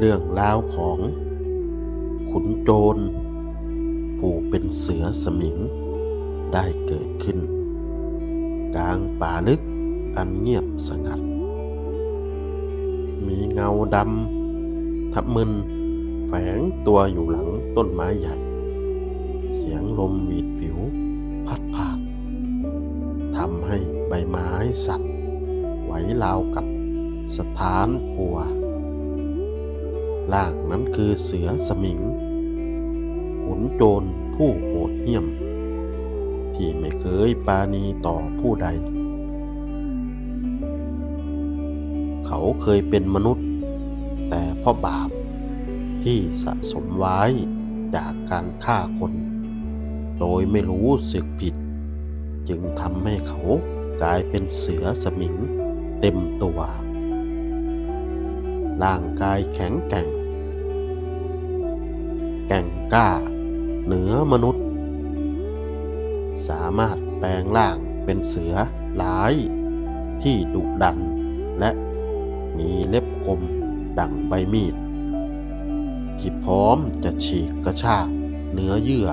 เรื่องราวของ ขุนโจร ผู้เป็นเสือสมิง ได้เกิดขึ้น กลางป่าลึกอันเงียบสงัด มีเงาดำทับมึน แฝงตัวอยู่หลังต้นไม้ใหญ่ เสียงลมหวีดผิว พัดผ่านทำให้ใบไม้สั่นไหวราวกับสถานกลัว ล่างนั้นคือเสือสมิง ขุนโจรผู้โหดเหี้ยม ที่ไม่เคยปาณีต่อผู้ใด เขาเคยเป็นมนุษย์ แต่เพราะบาปที่สะสมไว้จากการฆ่าคน โดยไม่รู้สึกผิด จึงทำให้เขากลายเป็นเสือสมิงเต็มตัวร่างกายแข็งแกร่ง แก่งกล้า เหนือมนุษย์ สามารถแปลงร่างเป็นเสือร้าย ที่ดุดัน และมีเล็บคมดั่งใบมีด ที่พร้อมจะฉีกกระชากเนื้อเยื่อ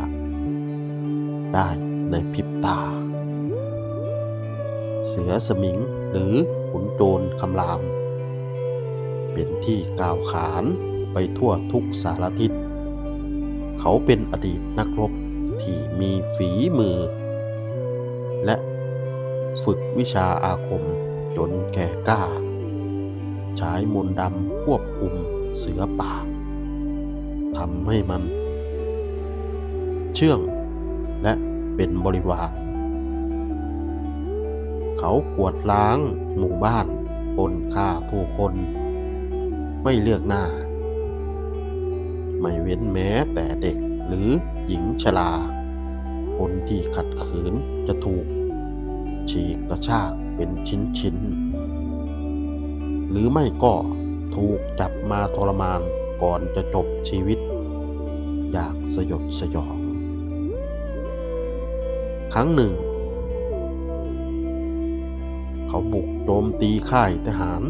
ได้ในพริบตา เสือสมิงหรือขุนโจรคำราม เป็นที่กล่าวขานไปทั่วทุกสารทิศ เขาเป็นอดีตนักรบที่มีฝีมือ และฝึกวิชาอาคมจนแก่กล้า ใช้มนต์ดำควบคุมเสือป่าทำให้มัน เชื่องและเป็นบริวารเขากวดล้างหมู่บ้านปนฆ่าผู้คน ไม่เลือกหน้า ไม่เว้นแม้แต่เด็กหรือหญิงชรา คนที่ขัดขืนจะถูก ฉีกกระชากเป็นชิ้นๆ หรือไม่ก็ถูกจับมาทรมานก่อนจะจบชีวิต อย่างสยดสยอง ครั้งหนึ่ง เขาบุกโจมตีค่ายทหาร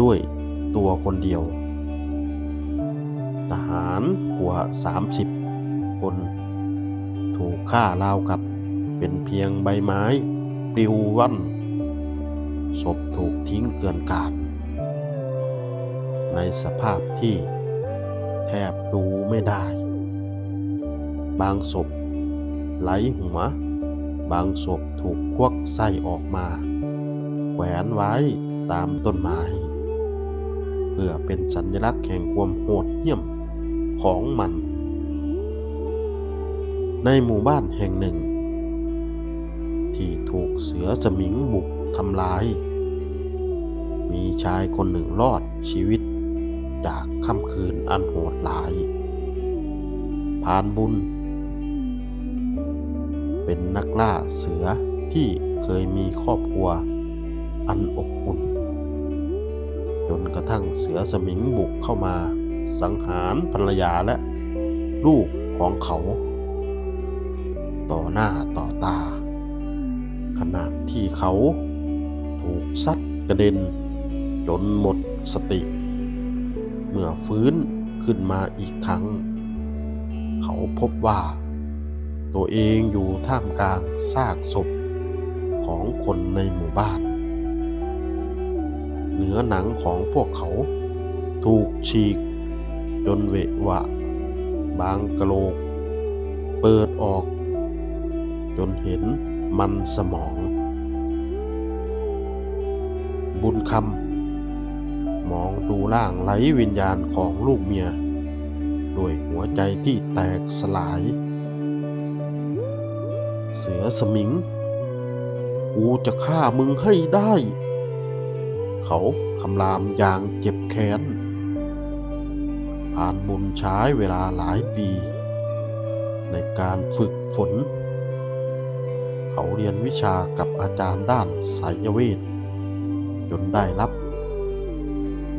ด้วยตัวคนเดียว ทหารกว่า 30 คน ถูกฆ่าราวกับเป็นเพียงใบไม้ปลิวว่อนศพถูกทิ้งเกลื่อนกาดในสภาพที่แทบดูไม่ได้ บางศพไหลหัว บางศพถูกควักไส้ออกมาแขวนไว้ตามต้นไม้ เพื่อเป็นสัญลักษณ์แห่งความโหดเหี้ยม ของมัน ในหมู่บ้านแห่งหนึ่ง ที่ถูกเสือสมิงบุกทำลาย มีชายคนหนึ่งรอดชีวิตจากค่ำคืนอันโหดหลายพานบุญ เป็นนักล่าเสือที่เคยมีครอบครัวอันอบอุ่น จนกระทั่งเสือสมิงบุกเข้ามา สังหารภรรยาและลูกของเขา ต่อหน้าต่อตา ขณะที่เขาถูกซัดกระเด็น จนหมดสติ เมื่อฟื้นขึ้นมาอีกครั้ง เขาพบว่า ตัวเองอยู่ท่ามกลางซากศพของคนในหมู่บ้าน เนื้อหนังของพวกเขาถูกฉีก จนเวะวะ บางกะโหลก เปิดออก จนเห็นมันสมอง บุญคำมองดูร่างไร้วิญญาณของลูกเมีย ด้วยหัวใจที่แตกสลาย เสือสมิง กูจะฆ่ามึงให้ได้ เขาคำรามอย่างเจ็บแค้น ผ่านบุญใช้เวลาหลายปี ในการฝึกฝน เขาเรียนวิชากับอาจารย์ด้านไสยเวทจนได้รับ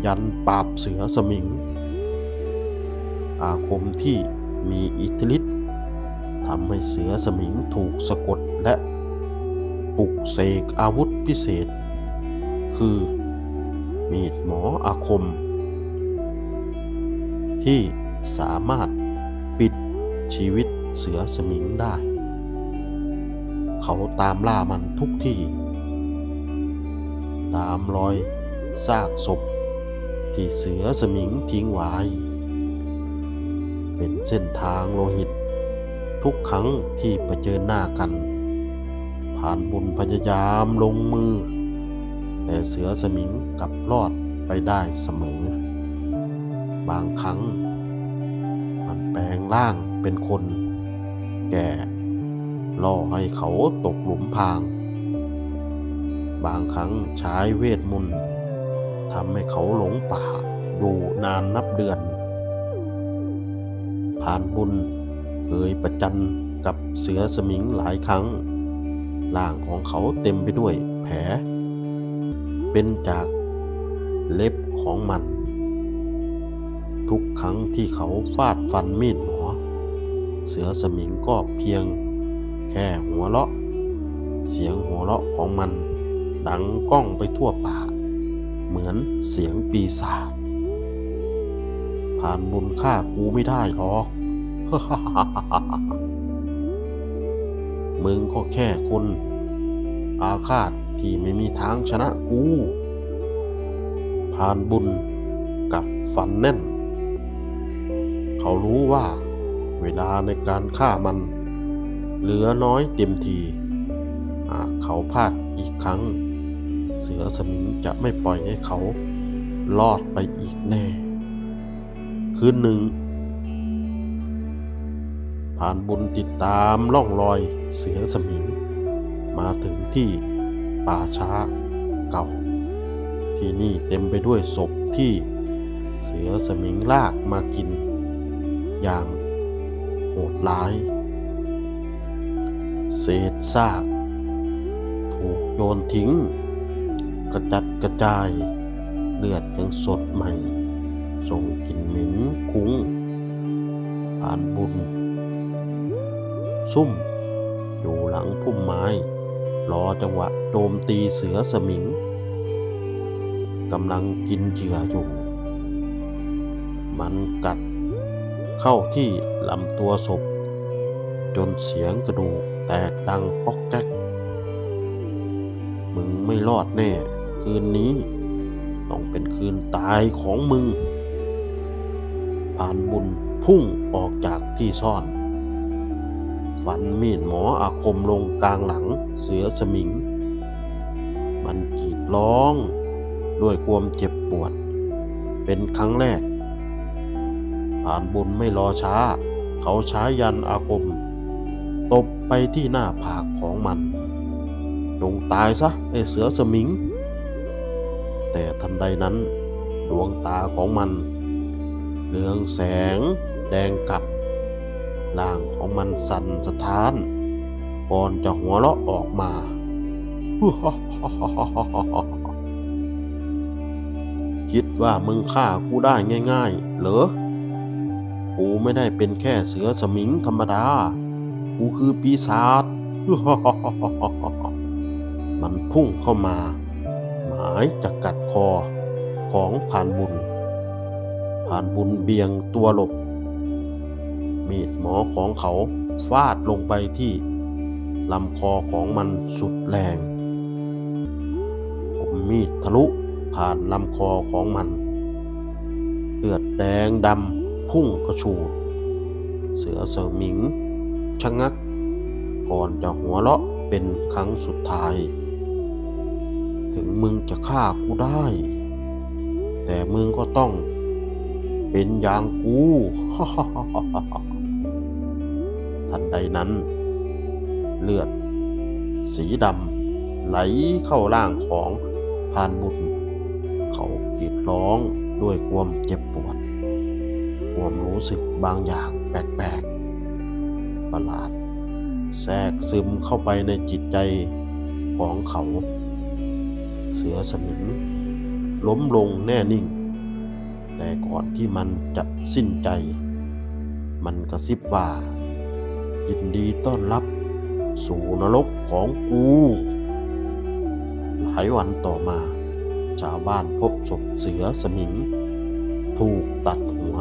ยันปราบเสือสมิง อาคมที่มีอิทธิฤทธิ์ทำให้เสือสมิงถูกสะกดและปลุกเสกอาวุธพิเศษ คือมีดหมออาคม ที่สามารถปิดชีวิตเสือสมิงได้ เขาตามล่ามันทุกที่ ตามรอยซากศพที่เสือสมิงทิ้งไว้ เป็นเส้นทางโลหิต ทุกครั้งที่เผชิญหน้ากัน ผ่านบุญพยายามลงมือ แต่เสือสมิงกลับรอดไปได้เสมอ บางครั้ง มันแปลงร่างเป็นคน แก่ล่อให้เขาตกหลุมพราง บางครั้งใช้เวทมนต์ทำให้เขาหลงป่าอยู่นานนับเดือน ผ่านบุญเคยประจันกับเสือสมิงหลายครั้งร่างของเขาเต็มไปด้วยแผล เป็นจากเล็บของมัน ทุกครั้งที่เขาฟาดฟันมีดหมอ เสือสมิงก็เพียงแค่หัวเราะ เสียงหัวเราะของมัน ดังก้องไปทั่วป่า เหมือนเสียงปีศาจผ่านบุญฆ่ากูไม่ได้หรอก มึงก็แค่คน อาฆาตที่ไม่มีทางชนะกูผ่านบุญกับฝันแน่น เขารู้ว่า เวลาในการฆ่ามัน เหลือน้อยเต็มทีหากเขาพลาดอีกครั้ง เสือสมิงจะไม่ปล่อยให้เขารอดไปอีกแน่ คืนหนึ่ง ผ่านบุญติดตามล่องรอยเสือสมิง มาถึงที่ป่าช้าเก่า ที่นี่เต็มไปด้วยศพที่เสือสมิงลากมากิน อย่างโหดร้าย เศษซาก ถูกโยนทิ้ง กระจัดกระจาย เลือดยังสดใหม่ ส่งกลิ่นเหม็นคุ้ง ผ่านบุญ ซุ่ม อยู่หลังพุ่มไม้ รอจังหวะโจมตีเสือสมิงกำลังกินเหยื่ออยู่ มันกัด เข้าที่ลำตัวศพ จนเสียงกระดูกแตกดังป๊อกแก๊ก มึงไม่รอดแน่ คืนนี้ ต้องเป็นคืนตายของมึง ผ่านบุญพุ่งออกจากที่ซ่อนฟันมีดหมออาคมลงกลางหลังเสือสมิง มันกรีดร้อง ด้วยความเจ็บปวด เป็นครั้งแรกานบุญไม่รอช้า เขาใช้ยันอาคม ตบไปที่หน้าผากของมันจงตายซะไอเสือสมิง แต่ทันใดนั้น ดวงตาของมันเรืองแสง แดงกลับร่างของมันสั่นสะท้านก่อนจะหัวเราะออกมา คิดว่ามึงฆ่ากูได้ง่าย ๆ เหรอ กูไม่ได้เป็นแค่เสือสมิงธรรมดา กูคือปีศาจ มันพุ่งเข้ามา หมายจะกัดคอของผ่านบุญ ผ่านบุญเบียงตัวหลบ มีดหมอของเขาฟาดลงไปที่ลำคอของมันสุดแรงคมมีดทะลุผ่านลำคอของมัน เลือดแดงดำ พุ่งกระฉูด เสือเสมิงชะงัก ก่อนจะหัวเราะเป็นครั้งสุดท้าย ถึงมึงจะฆ่ากูได้ แต่มึงก็ต้องเป็นอย่างกูทันใดนั้น เลือด สีดำไหลเข้าร่างของพานบุญ เขากรีดร้องด้วยความเจ็บปวด ความรู้สึกบางอย่างแปลกๆ ประหลาด แทรกซึมเข้าไปในจิตใจของเขา เสือสมิงล้มลงแน่นิ่ง แต่ก่อนที่มันจะสิ้นใจ มันกระซิบว่า ยินดีต้อนรับ สู่นรกของกู หลายวันต่อมา ชาวบ้านพบศพเสือสมิง ถูกตัดหัว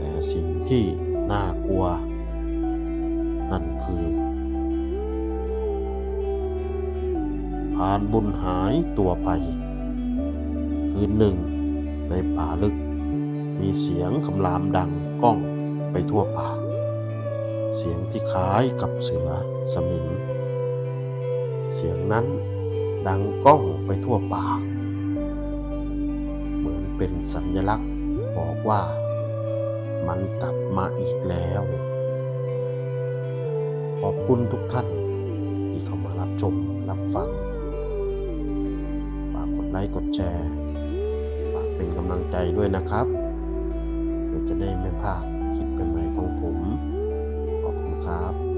แต่สิ่งที่น่ากลัว นั่นคือ พานบุญหายตัวไป คืนหนึ่ง ในป่าลึก มีเสียงคำรามดังก้องไปทั่วป่า เสียงที่คล้ายกับเสือสมิงเสียงนั้นดังก้องไปทั่วป่า เหมือนเป็นสัญลักษณ์บอกว่า มันกลับมาอีกแล้ว ขอบคุณทุกท่านที่เข้ามารับชมรับฟัง ฝากกดไลค์กดแชร์ ฝากเป็นกำลังใจด้วยนะครับเพื่อจะได้ไม่พลาดคลิปใหม่ๆของผม ขอบคุณครับ